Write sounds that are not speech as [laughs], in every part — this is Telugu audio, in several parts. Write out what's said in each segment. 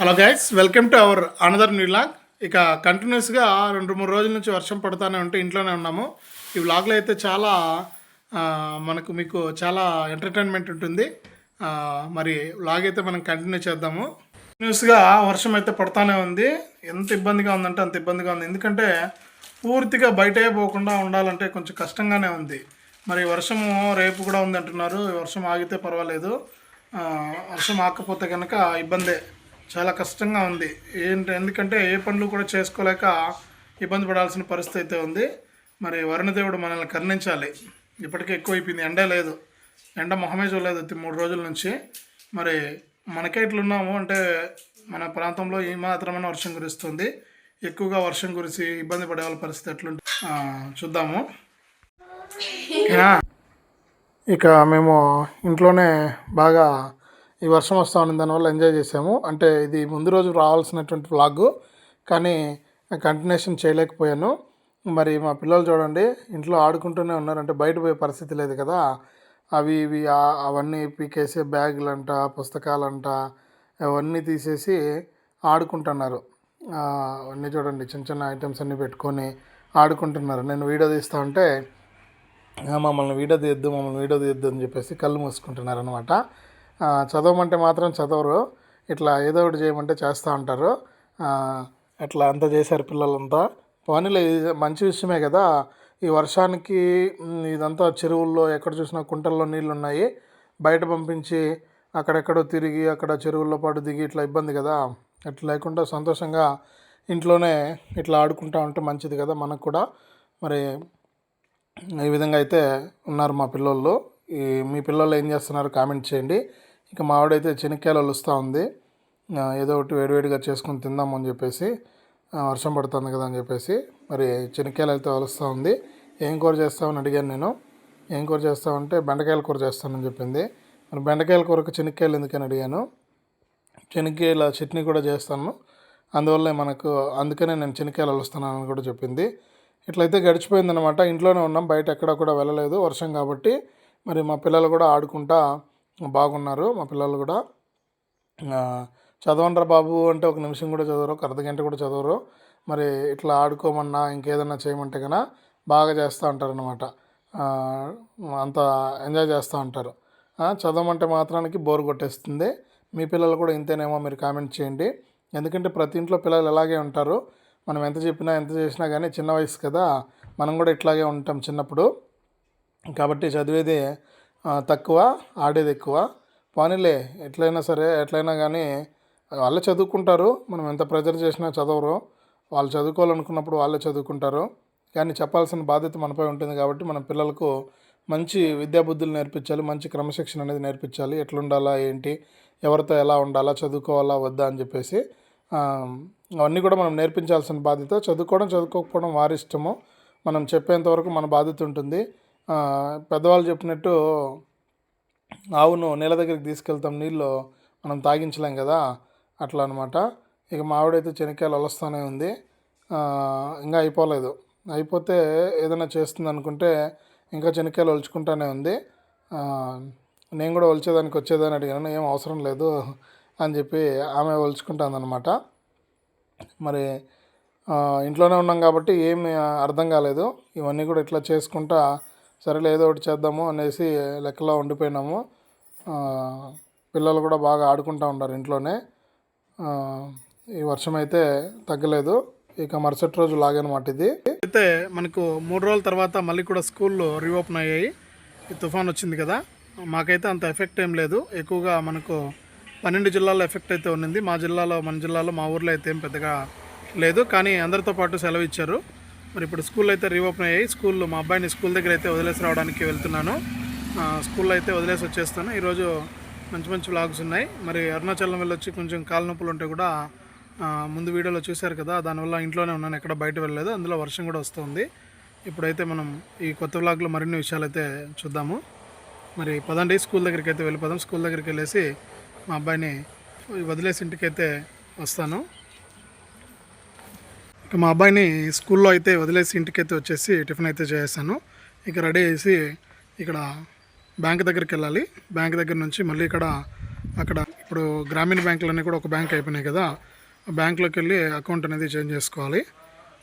Hello guys welcome to our another new vlog ఇక కంటిన్యూస్గా రెండు మూడు రోజుల నుంచి వర్షం పడుతూనే ఉంటే ఇంట్లోనే ఉన్నాము. ఈ వ్లాగ్లో అయితే చాలా మనకు మీకు చాలా ఎంటర్టైన్మెంట్ ఉంటుంది. మరి వ్లాగ్ అయితే మనం కంటిన్యూ చేద్దాము. కంటిన్యూస్గా వర్షం అయితే పడుతూనే ఉంది. ఎంత ఇబ్బందిగా ఉందంటే అంత ఇబ్బందిగా ఉంది. ఎందుకంటే పూర్తిగా బయటే పోకుండా ఉండాలంటే కొంచెం కష్టంగానే ఉంది. మరి వర్షము రేపు కూడా ఉంది అంటున్నారు. వర్షం ఆగితే పర్వాలేదు. వర్షం ఆకపోతే కనుక ఇబ్బందే. చాలా కష్టంగా ఉంది. ఏంటి ఎందుకంటే ఏ పనులు కూడా చేసుకోలేక ఇబ్బంది పడాల్సిన పరిస్థితి అయితే ఉంది. మరి వరుణదేవుడు మనల్ని కరుణించాలి. ఇప్పటికే ఎక్కువ అయిపోయింది ఎండే లేదు. ఎండ మొహమే చూడలేదు మూడు రోజుల నుంచి. మరి మనకే ఇట్లున్నాము అంటే మన ప్రాంతంలో ఈ మాత్రమైన వర్షం కురుస్తుంది. ఎక్కువగా వర్షం కురిసి ఇబ్బంది పడే వాళ్ళ పరిస్థితి ఎట్లుంటుంది? చూద్దాము? [laughs] ఇక మేము ఇంట్లోనే బాగా ఈ వర్షం వస్తూ ఉంది దానివల్ల ఎంజాయ్ చేసాము అంటే ఇది ముందు రోజు రావాల్సినటువంటి వ్లాగ్ కానీ కంటిన్యూషన్ చేయలేకపోయాను. మరి మా పిల్లలు చూడండి ఇంట్లో ఆడుకుంటూనే ఉన్నారు అంటే బయట పోయే పరిస్థితి లేదు కదా. అవి ఇవి అవన్నీ పీకేసే బ్యాగులంట పుస్తకాలంట అవన్నీ తీసేసి ఆడుకుంటున్నారు. అవన్నీ చూడండి చిన్న చిన్న ఐటమ్స్ అన్నీ పెట్టుకొని ఆడుకుంటున్నారు. నేను వీడియో తీస్తా ఉంటే మమ్మల్ని వీడియో తీయద్దు మమ్మల్ని వీడియో తీయద్దు అని చెప్పేసి కళ్ళు మూసుకుంటున్నారు అనమాట చదవమంటే మాత్రం చదవరు. ఇట్లా ఏదో ఒకటి చేయమంటే చేస్తూ ఉంటారు. అట్లా అంతా చేశారు పిల్లలంతా. పోనీలే ఇది మంచి విషయమే కదా. ఈ వర్షానికి ఇదంతా చెరువుల్లో ఎక్కడ చూసినా కుంటల్లో నీళ్ళు ఉన్నాయి బయట పంపించి అక్కడెక్కడో తిరిగి అక్కడ చెరువుల్లో పాటు దిగి ఇట్లా ఇబ్బంది కదా. అట్లా లేకుండా సంతోషంగా ఇంట్లోనే ఇట్లా ఆడుకుంటా ఉంటే మంచిది కదా మనకు కూడా. మరి ఈ విధంగా అయితే ఉన్నారు మా పిల్లోళ్ళు ఈ మీ పిల్లలు ఏం చేస్తున్నారు కామెంట్ చేయండి. ఇక మావిడైతే చెనిక్కాయలు వలుస్తూ ఉంది. ఏదో ఒకటి వేడివేడిగా చేసుకొని తిందాము అని చెప్పేసి వర్షం పడుతుంది కదా అని చెప్పేసి మరి చెనిక్కాయలు అయితే వలుస్తూ ఉంది. ఏం కూర చేస్తామని అడిగాను నేను. ఏం కూర చేస్తామంటే బెండకాయల కూర చేస్తానని చెప్పింది. మరి బెండకాయల కూరకు చెనిక్కాయలు ఎందుకని అడిగాను. శనక్కాయల చట్నీ కూడా చేస్తాను. అందువల్ల మనకు అందుకనే నేను శనక్కాయలు అని కూడా చెప్పింది. ఇట్లయితే గడిచిపోయిందనమాట ఇంట్లోనే ఉన్నాం. బయట ఎక్కడ కూడా వెళ్ళలేదు. వర్షం కాబట్టి మరి మా పిల్లలు కూడా ఆడుకుంటా బాగున్నారు మా పిల్లలు కూడా. ఆ, చదవండ్రా బాబు అంటే ఒక నిమిషం కూడా చదవరు ఒక అర్ధగంట కూడా చదవరు. మరి ఇట్లా ఆడుకోమన్నా ఇంకేదన్నా చేయమంటే కన్నా బాగా చేస్తూ ఉంటారు అనమాట అంత ఎంజాయ్ చేస్తూ ఉంటారు చదవమంటే మాత్రానికి బోర్ కొట్టేస్తుంది. మీ పిల్లలు కూడా ఇంతేనేమో మీరు కామెంట్ చేయండి. ఎందుకంటే ప్రతి ఇంట్లో పిల్లలు ఇలాగే ఉంటారు. మనం ఎంత చెప్పినా ఎంత చేసినా కానీ చిన్న వయసు కదా. మనం కూడా ఇట్లాగే ఉంటాం చిన్నప్పుడు. కాబట్టి చదివేది తక్కువ ఆడేది ఎక్కువ. పోనీలే ఎట్లయినా సరే ఎట్లయినా కానీ వాళ్ళే చదువుకుంటారు. మనం ఎంత ప్రెజర్ చేసినా చదవరు. వాళ్ళు చదువుకోవాలనుకున్నప్పుడు వాళ్ళే చదువుకుంటారు. కానీ చెప్పాల్సిన బాధ్యత మనపై ఉంటుంది కాబట్టి మన పిల్లలకు మంచి విద్యాబుద్ధులు నేర్పించాలి మంచి క్రమశిక్షణ అనేది నేర్పించాలి. ఎట్లుండాలా ఏంటి ఎవరితో ఎలా ఉండాలా చదువుకోవాలా వద్దా అని చెప్పేసి అవన్నీ కూడా మనం నేర్పించాల్సిన బాధ్యత. చదువుకోవడం చదువుకోకపోవడం వారి ఇష్టము. మనం చెప్పేంతవరకు మన బాధ్యత ఉంటుంది. పెద్దవాళ్ళు చెప్పినట్టు ఆవును నీళ్ళ దగ్గరికి తీసుకెళ్తాం నీళ్ళు మనం తాగించలేం కదా అట్లా అనమాట ఇక మావిడైతే చెనక్కాయలు శనక్కాయలు వలుస్తూనే ఉంది ఇంకా అయిపోలేదు. అయిపోతే ఏదైనా చేస్తుంది అనుకుంటే ఇంకా శనక్కాయలు ఒలుచుకుంటానే ఉంది. నేను కూడా ఒలిచేదానికి వచ్చేదాన్ని అడిగాను ఏం అవసరం లేదు అని చెప్పి ఆమె ఒలుచుకుంటుంది మరి ఇంట్లోనే ఉన్నాం కాబట్టి ఏమి అర్థం కాలేదు. ఇవన్నీ కూడా ఇట్లా చేసుకుంటా సరేలే ఏదో ఒకటి చేద్దాము అనేసి లెక్కలో ఉండిపోయినాము. పిల్లలు కూడా బాగా ఆడుకుంటూ ఉన్నారు ఇంట్లోనే. ఈ వర్షం అయితే తగ్గలేదు. ఇక మరుసటి రోజు లాగనమాట ఇది. అయితే మనకు మూడు రోజుల తర్వాత మళ్ళీ కూడా స్కూల్లో రీఓపెన్ అయ్యాయి. ఈ తుఫాన్ వచ్చింది కదా. మాకైతే అంత ఎఫెక్ట్ ఏం లేదు. ఎక్కువగా మనకు పన్నెండు జిల్లాల్లో ఎఫెక్ట్ అయితే ఉన్నింది. మా జిల్లాలో మన జిల్లాలో మా ఊర్లో అయితే ఏం పెద్దగా లేదు. కానీ అందరితో పాటు సెలవు ఇచ్చారు. మరి ఇప్పుడు స్కూల్ అయితే రీఓపెన్ అయ్యాయి. స్కూల్ మా అబ్బాయిని స్కూల్ దగ్గర అయితే వదిలేసి రావడానికి వెళ్తున్నాను. స్కూల్లో అయితే వదిలేసి వచ్చేస్తాను. ఈరోజు మంచి మంచి వ్లాగ్స్ ఉన్నాయి. మరి అరుణాచలం వెళ్ళొచ్చి కొంచెం కాలు నొప్పులు ఉంటే కూడా ముందు వీడియోలో చూశారు కదా దానివల్ల ఇంట్లోనే ఉన్నాను ఎక్కడ బయట వెళ్ళలేదు. అందులో వర్షం కూడా వస్తుంది. ఇప్పుడైతే మనం ఈ కొత్త వ్లాగ్లో మరిన్ని విషయాలు అయితే చూద్దాము. మరి పదండి స్కూల్ దగ్గరికి అయితే వెళ్ళిపోదాం. స్కూల్ దగ్గరికి వెళ్ళేసి మా అబ్బాయిని వదిలేసి ఇంటికి అయితే వస్తాను. మా అబ్బాయిని స్కూల్లో అయితే వదిలేసి ఇంటికైతే వచ్చేసి టిఫిన్ అయితే చేసేసాను. ఇక రెడీ చేసి ఇక్కడ బ్యాంక్ దగ్గరికి వెళ్ళాలి. బ్యాంక్ దగ్గర నుంచి మళ్ళీ ఇక్కడ అక్కడ ఇప్పుడు గ్రామీణ బ్యాంకులన్నీ కూడా ఒక బ్యాంక్ అయిపోయినాయి కదా. ఆ బ్యాంకులోకి వెళ్ళి అకౌంట్ అనేది చేంజ్ చేసుకోవాలి.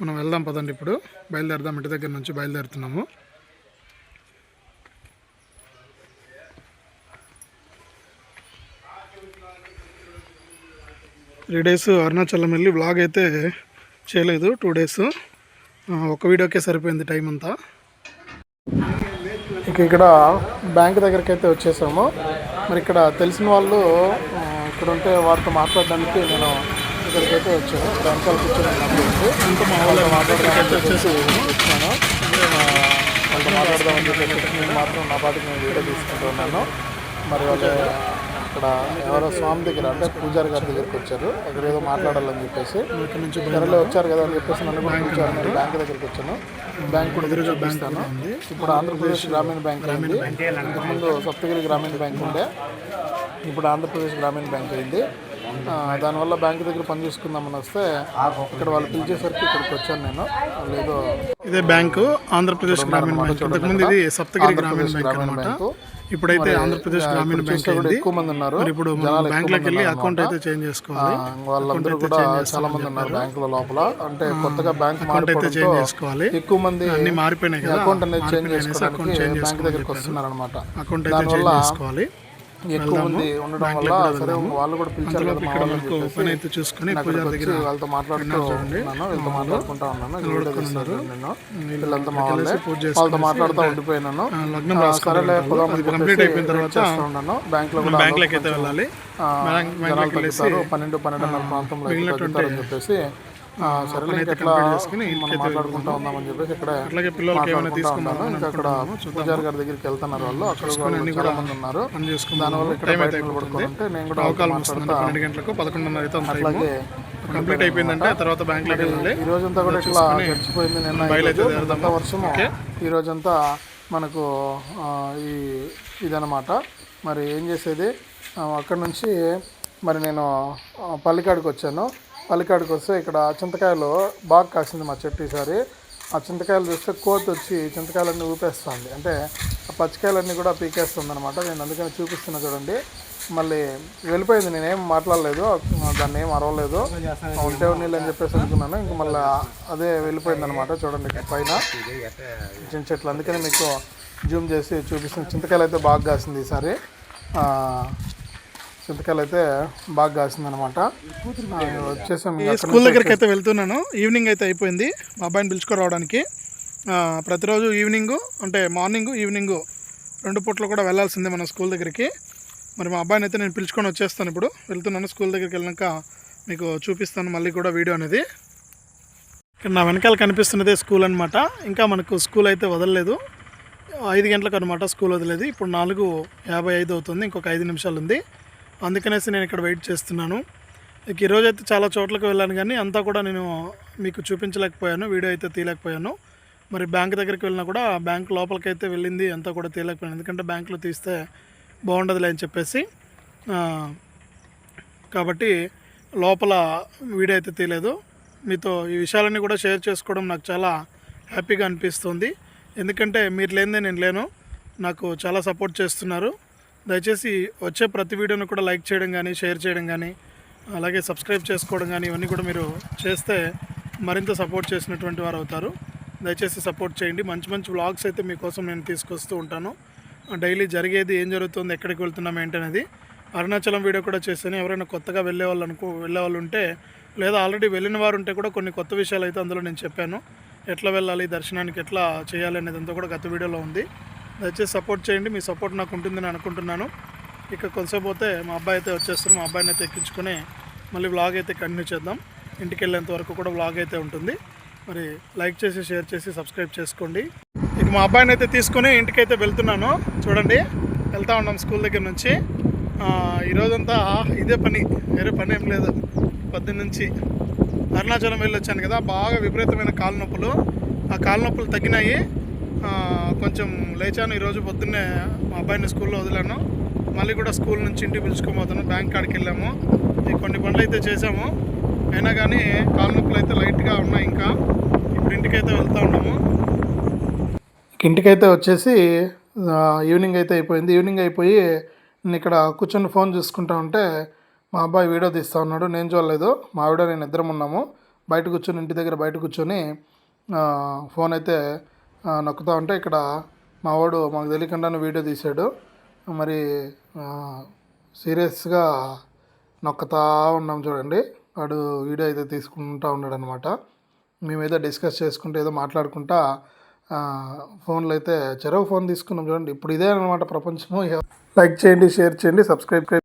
మనం వెళ్దాం పదండి ఇప్పుడు. బయలుదేరదాం ఇంటి దగ్గర నుంచి బయలుదేరుతున్నాము. త్రీ డేస్ అరుణాచలం వెళ్ళి బ్లాగ్ అయితే చేయలేదు టూ డేస్ ఒక వీడియోకే సరిపోయింది టైం అంతా. ఇక ఇక్కడ బ్యాంక్ దగ్గరికి అయితే వచ్చేసాము. మరి ఇక్కడ తెలిసిన వాళ్ళు ఇక్కడ ఉంటే వారితో మాట్లాడడానికి నేను ఇక్కడికి అయితే వచ్చాను. బ్యాంక్ వాళ్ళకి వచ్చాను మా వాళ్ళతో మాట్లాడడానికి వచ్చేసి వచ్చాను. వాళ్ళతో మాట్లాడదామని చెప్పేసి నేను మాత్రం నా పాటికి నేను వీడియో తీసుకుంటూ ఉన్నాను. మరి వాళ్ళ ఇక్కడ ఎవరో స్వామి దగ్గర అంటే పూజారి గారి దగ్గరికి వచ్చారు. అక్కడ ఏదో మాట్లాడాలని చెప్పేసి. ధరలో వచ్చారు కదా అని చెప్పేసి నన్ను కూడా మరి బ్యాంక్ దగ్గరికి వచ్చాను. బ్యాంక్ కూడా ఎదురుగా చూపిస్తాను ఇప్పుడు ఆంధ్రప్రదేశ్ గ్రామీణ బ్యాంక్ అయింది. ఇంతకుముందు సప్తగిరి గ్రామీణ బ్యాంక్ ఉండే. ఇప్పుడు ఆంధ్రప్రదేశ్ గ్రామీణ బ్యాంక్ అయింది. దానివల్ల బ్యాంక్ దగ్గర పని చేసుకుందామని వస్తే ఇక్కడ వాళ్ళు పిలిచేసరికి ఇక్కడికి వచ్చాను నేను. ఏదో ఇదే బ్యాంకు. ఆంధ్రప్రదేశ్ గ్రామీణ బ్యాంక్. ఇంతకుముందు ఇది సప్తగిరి గ్రామీణ బ్యాంక్. ఇప్పుడైతే ఆంధ్రప్రదేశ్ గ్రామీణ బ్యాంక్ ఎక్కువ మంది ఉన్నారు. ఇప్పుడు బ్యాంకులోకి వెళ్ళి అకౌంట్ అయితే చేంజ్ చేసుకోవాలి. వాళ్ళందరూ కూడా చాలా మంది ఉన్నారు బ్యాంకుల లోపల. అంటే కొత్తగా బ్యాంక్ అకౌంట్ అయితే చేంజ్ చేసుకోవాలి. ఎక్కువ మంది అన్ని మారిపోయినాయి కదా. అకౌంట్ అనేది చేంజ్ చేసుకోవడానికి చేంజ్ బ్యాంక్ దగ్గరికి వస్తున్నారు అనమాట అకౌంట్ అయితే చేంజ్ చేసుకోవాలి. ఎక్కువ మంది ఉండడం వల్ల సరే వాళ్ళు కూడా పిలిచారు కదా ఇక్కడ మనకు అయితే చూసుకొని దగ్గర వాళ్ళతో మాట్లాడుతూ ఉన్నాను వీళ్ళతో మాట్లాడుకుంటా ఉన్నాను తీస్తున్నాను నేను వీళ్ళంతా మా వాళ్ళే. వాళ్ళతో మాట్లాడుతూ ఉండిపోయినాను లగ్నం సరేలే కంప్లీట్ అయిపోయిన తర్వాత ఉన్నాను. బ్యాంక్లో కూడా అయితే వెళ్ళాలి. బ్యాంక్ బ్యాంక్లోకి వెళ్ళేసి తగ్గుతారు పన్నెండు పన్నెండున్నర ప్రాంతంలో అయితే చెప్పేసి ఆ, సరేలే ఇంకా ఎట్లా మనం మాట్లాడుకుంటా ఉందామని చెప్పేసి ఇక్కడ అట్లాగే పిల్లలకి ఏమైనా మాట్లాడుకుంటా ఉన్నాను. ఇంకా అక్కడ పూజారి గారి దగ్గరికి వెళ్తున్నారు వాళ్ళు. అక్కడ కూడా చాలా మంది ఉన్నారు. పని చేసుకుందాం దానివల్ల ఇక్కడ బయట నిలబడుకోవాలంటే నేను కూడా వాళ్ళతో అవకాశం వస్తుంది మాట్లాడతా. పన్నెండు గంటలకు పదకొండున్నర అయితే కంప్లీట్ అయిపోయిందంటే తర్వాత బ్యాంక్లోకి వెళ్ళాలి ఈ రోజంతా కూడా ఇట్లా గడిచిపోయింది నిన్న ఈ వర్షము రోజంతా మనకు ఈ ఇదనమాట మరి ఏం చేసేది? అక్కడ నుంచి మరి నేను పల్లికాడికి వచ్చాను. పల్లికాడికి వస్తే ఇక్కడ చింతకాయలు బాగా కాసింది మా చెట్టు ఈసారి. ఆ చింతకాయలు చూస్తే కోతి వచ్చి చింతకాయలన్నీ ఊపేస్తుంది. అంటే ఆ పచ్చికాయలన్నీ కూడా పీకేస్తుంది అనమాట నేను అందుకని చూపిస్తున్నా చూడండి. మళ్ళీ వెళ్ళిపోయింది నేనేం మాట్లాడలేదు దాన్ని ఏం అరవలేదు. ఉంటే నీళ్ళు అని చెప్పేసి అనుకున్నాను. ఇంక మళ్ళీ అదే వెళ్ళిపోయింది అనమాట చూడండి పైన చిన్న చెట్లు. అందుకని మీకు జూమ్ చేసి చూపిస్తుంది చింతకాయలు అయితే బాగా కాసింది ఈసారి. చింతకాయలు అయితే బాగా కాసింది అనమాట వచ్చేసాం ఇంకా అక్కడ స్కూల్ దగ్గరికి అయితే వెళ్తున్నాను. ఈవినింగ్ అయితే అయిపోయింది. మా అబ్బాయిని పిలుచుకురావడానికి ప్రతిరోజు ఈవినింగ్ అంటే మార్నింగ్ ఈవినింగ్ రెండు పూట్లు కూడా వెళ్ళాల్సిందే మన స్కూల్ దగ్గరికి. మరి మా అబ్బాయిని అయితే నేను పిలుచుకొని వచ్చేస్తాను ఇప్పుడు. వెళ్తున్నాను స్కూల్ దగ్గరికి వెళ్ళాక మీకు చూపిస్తాను మళ్ళీ కూడా వీడియో అనేది. ఇక్కడ నా వెనకాల కనిపిస్తున్నదే స్కూల్ అనమాట ఇంకా మనకు స్కూల్ అయితే వదలలేదు. ఐదు గంటలకు అనమాట స్కూల్ వదిలేదు. ఇప్పుడు నాలుగు యాభై ఐదు అవుతుంది. ఇంకొక ఐదు నిమిషాలు ఉంది. అందుకనేసి నేను ఇక్కడ వెయిట్ చేస్తున్నాను. ఇక ఈరోజు అయితే చాలా చోట్లకు వెళ్ళాను కానీ అంతా కూడా నేను మీకు చూపించలేకపోయాను వీడియో అయితే తీయలేకపోయాను. మరి బ్యాంక్ దగ్గరికి వెళ్ళినా కూడా బ్యాంక్ లోపలికైతే వెళ్ళింది అంతా కూడా తీయలేకపోయాను. ఎందుకంటే బ్యాంకులో తీస్తే బాగుండదులే అని చెప్పేసి కాబట్టి లోపల వీడియో అయితే తీయలేదు. మీతో ఈ విషయాలన్నీ కూడా షేర్ చేసుకోవడం నాకు చాలా హ్యాపీగా అనిపిస్తుంది. ఎందుకంటే మీరు లేనిదే నేను లేను. నాకు చాలా సపోర్ట్ చేస్తున్నారు. దయచేసి వచ్చే ప్రతి వీడియోను కూడా లైక్ చేయడం కానీ షేర్ చేయడం కానీ అలాగే సబ్స్క్రైబ్ చేసుకోవడం కానీ ఇవన్నీ కూడా మీరు చేస్తే మరింత సపోర్ట్ చేసినటువంటి వారు అవుతారు. దయచేసి సపోర్ట్ చేయండి. మంచి మంచి వ్లాగ్స్ అయితే మీకోసం నేను తీసుకొస్తూ ఉంటాను. డైలీ జరిగేది ఏం జరుగుతుంది ఎక్కడికి వెళ్తున్నాం ఏంటనేది అరుణాచలం వీడియో కూడా చేశాను. ఎవరైనా కొత్తగా వెళ్ళే వాళ్ళు అనుకో వెళ్ళే వాళ్ళు ఉంటే లేదా ఆల్రెడీ వెళ్ళిన వారు ఉంటే కూడా కొన్ని కొత్త విషయాలు అయితే అందులో నేను చెప్పాను. ఎట్లా వెళ్ళాలి దర్శనానికి ఎట్లా చేయాలి అనేది అంతా కూడా గత వీడియోలో ఉంది. దయచేసి సపోర్ట్ చేయండి మీ సపోర్ట్ నాకు ఉంటుందని అనుకుంటున్నాను. ఇక కొంతసేపు పోతే మా అబ్బాయి అయితే వచ్చేస్తారు మా అబ్బాయిని అయితే ఎక్కించుకొని మళ్ళీ వ్లాగ్ అయితే కంటిన్యూ చేద్దాం. ఇంటికి వెళ్ళేంత వరకు కూడా వ్లాగ్ అయితే ఉంటుంది. మరి లైక్ చేసి షేర్ చేసి సబ్స్క్రైబ్ చేసుకోండి. ఇక మా అబ్బాయిని అయితే తీసుకొని ఇంటికి అయితే వెళ్తున్నాను. చూడండి వెళ్తూ ఉన్నాం స్కూల్ దగ్గర నుంచి. ఈరోజంతా ఇదే పని వేరే పని ఏం లేదు. పొద్దున్న నుంచి అరుణాచలం వెళ్ళి వచ్చాను కదా బాగా విపరీతమైన కాలు నొప్పులు. ఆ కాలు నొప్పులు తగ్గినాయి. కొంచెం లేచాను. ఈరోజు పొద్దున్నే మా అబ్బాయిని స్కూల్లో వదిలాను. మళ్ళీ కూడా స్కూల్ నుంచి ఇంటికి పిలుచుకోబోతాను బ్యాంక్ కాడికి వెళ్ళాము. కొన్ని పనులు అయితే చేసాము అయినా కానీ కాలు నొప్పులు అయితే లైట్గా ఉన్నాయి ఇంకా. ఇప్పుడు ఇంటికైతే వెళ్తూ ఉన్నాము. ఇంటికైతే వచ్చేసి ఈవినింగ్ అయితే అయిపోయింది. ఈవినింగ్ అయిపోయి నేను ఇక్కడ కూర్చొని ఫోన్ చూసుకుంటా ఉంటే మా అబ్బాయి వీడియో తీస్తూ ఉన్నాడు. నేను చూడలేదు. మా ఆవిడ నేను ఇద్దరం ఉన్నాము. బయట కూర్చొని ఇంటి దగ్గర బయట కూర్చొని ఫోన్ అయితే నొక్కుతా ఉంటే ఇక్కడ మా వాడు మాకు తెలియకుండానే వీడియో తీశాడు. మరి సీరియస్గా నొక్కుతా ఉన్నాం చూడండి. వాడు వీడియో అయితే తీసుకుంటా ఉన్నాడు అనమాట మేమైతే డిస్కస్ చేసుకుంటూ ఏదో మాట్లాడుకుంటా ఫోన్లు అయితే చెరవ ఫోన్ తీసుకున్నాం చూడండి. ఇప్పుడు ఇదే అనమాట ప్రపంచము. లైక్ చేయండి షేర్ చేయండి సబ్స్క్రైబ్ చేయండి.